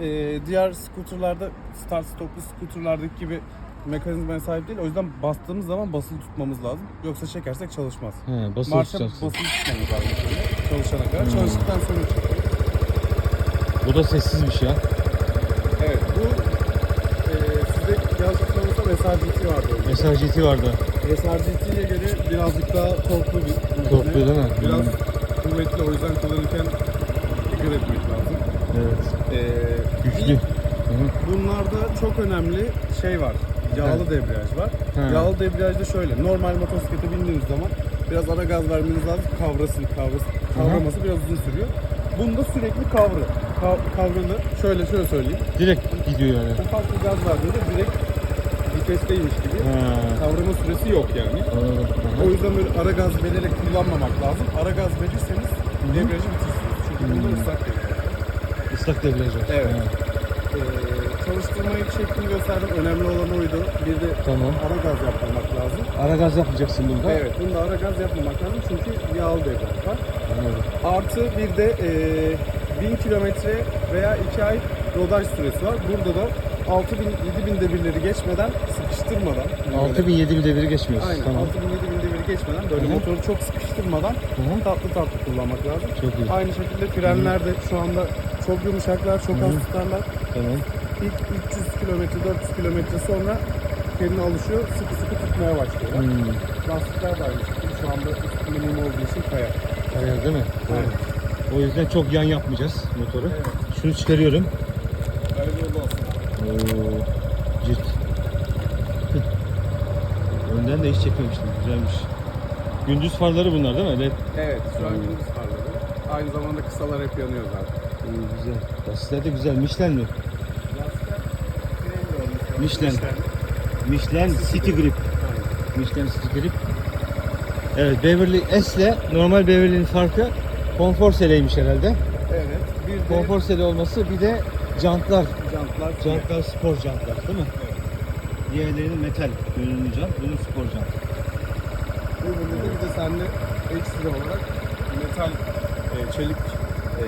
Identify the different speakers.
Speaker 1: Ee, diğer skuterlarda, start stoplu skuterlardaki gibi mekanizmaya sahip değil. O yüzden bastığımız zaman basılı tutmamız lazım. Yoksa çekersek çalışmaz.
Speaker 2: He, basılı
Speaker 1: Marşa
Speaker 2: tutacaksın.
Speaker 1: basılı tutmamız lazım. şöyle, Çalışana kadar.
Speaker 2: Hmm.
Speaker 1: Çalıştıktan sonra çekiyor.
Speaker 2: Bu da sessizmiş ya.
Speaker 1: Evet bu e, sizde yanlış hatırlamıyorsam SRGT vardı. orada.
Speaker 2: SRGT vardı.
Speaker 1: SRGT'ye göre birazcık daha torklu bir makine.
Speaker 2: Torklu değil mi?
Speaker 1: Biraz
Speaker 2: Hmm.
Speaker 1: kuvvetli o yüzden kullanırken dikkat etmek.
Speaker 2: Evet.
Speaker 1: Ee,
Speaker 2: Güçlü.
Speaker 1: Bunlarda çok önemli şey var. Yağlı debriyaj var.
Speaker 2: He.
Speaker 1: Yağlı debriyajda şöyle. Normal motosiklete bindiğiniz zaman biraz ara gaz vermeniz lazım. Kavrasın, kavrasın. Kavraması biraz uzun sürüyor. Bunda sürekli kavrı. Kav- kavralı. Şöyle şöyle söyleyeyim.
Speaker 2: Direkt gidiyor yani.
Speaker 1: Ufak bir gaz verdiğinde direkt vitesteymiş gibi.
Speaker 2: Ha.
Speaker 1: Kavrama süresi yok yani.
Speaker 2: Anladım.
Speaker 1: O yüzden böyle ara gaz vererek kullanmamak lazım. Ara gaz verirseniz debriyajı bitirirsiniz. Çünkü bunda ıslak debriyaj.
Speaker 2: Islak debriyaj var.
Speaker 1: Evet.
Speaker 2: Ha.
Speaker 1: Ee, çalıştırmayı şeklini gösterdim. Önemli olan oydu. Bir de
Speaker 2: Tamam.
Speaker 1: ara gaz yapmamak lazım.
Speaker 2: Ara gaz yapmayacaksın burada.
Speaker 1: Evet, bunda ara gaz yapmamak lazım çünkü yağlı debriyaj var.
Speaker 2: Anladım.
Speaker 1: Artı bir de e, 1000 kilometre veya 2 ay rodaj süresi var. Burada da 6000 7000 devirleri geçmeden sıkıştırmadan yani böyle-
Speaker 2: 6000 7000 deviri geçmiyoruz.
Speaker 1: Aynen.
Speaker 2: Tamam.
Speaker 1: 6000 7000 deviri geçmeden böyle
Speaker 2: Hı hı.
Speaker 1: motoru çok sıkıştırmadan
Speaker 2: Hı hı.
Speaker 1: tatlı tatlı kullanmak lazım.
Speaker 2: Çok iyi.
Speaker 1: Aynı şekilde frenler de şu anda çok yumuşaklar, çok
Speaker 2: Hı hı.
Speaker 1: az tutarlar.
Speaker 2: Tamam.
Speaker 1: İlk 300 kilometre, 400 kilometre sonra kendine alışıyor, sıkı sıkı tutmaya başlıyorlar.
Speaker 2: Hmm.
Speaker 1: Lastikler de aynı şekilde. Şu anda üstünde mum olduğu için kayar.
Speaker 2: Ayar değil mi?
Speaker 1: Aynen.
Speaker 2: O yüzden çok yan yapmayacağız motoru.
Speaker 1: Evet.
Speaker 2: Şunu çıkarıyorum.
Speaker 1: Hayırlı olsun.
Speaker 2: Oo, cilt. Önden de hiç çekmemiştim. Güzelmiş. Gündüz farları bunlar değil mi? LED.
Speaker 1: Evet, şu an gündüz farları. Aynı zamanda kısalar hep yanıyor zaten.
Speaker 2: İyi, güzel. Lastikler de güzel. Michelin mi? Michelin. Michelin City Grip. Michelin City Grip. Evet Beverly S ile normal Beverly'nin farkı konfor seleymiş herhalde.
Speaker 1: Evet, bir de
Speaker 2: Konfor sele olması bir de jantlar.
Speaker 1: jantlar.
Speaker 2: Jantlar spor jantlar değil mi?
Speaker 1: Evet.
Speaker 2: Diğerlerinin metal görünümlü jant, bunun spor jant.
Speaker 1: Öbüründe de bir de sende ekstra olarak metal, e, çelik e,